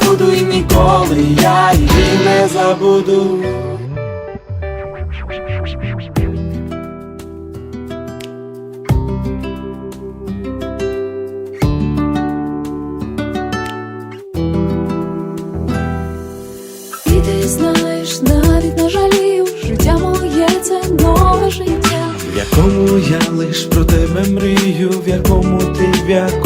Я буду і ніколи я її не забуду. І ти знаєш, навіть не жалів, життя моє це нове життя. В якому я лиш про тебе мрію, в якому ти, в якому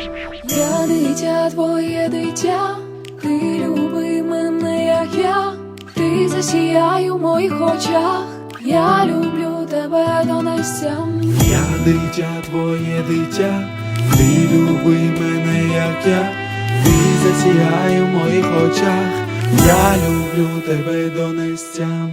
Я дитя, твоє дитя, ти люби мене, як я, ти засіяй у моїх очах, я люблю тебе донестям. Я дитя, твоє дитя, ти люби мене, як я, ти засіяй у моїх очах, я люблю тебе донестям.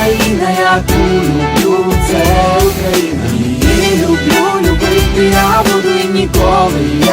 Україна, яку люблю, це Україна, її люблю, любити я буду і ніколи.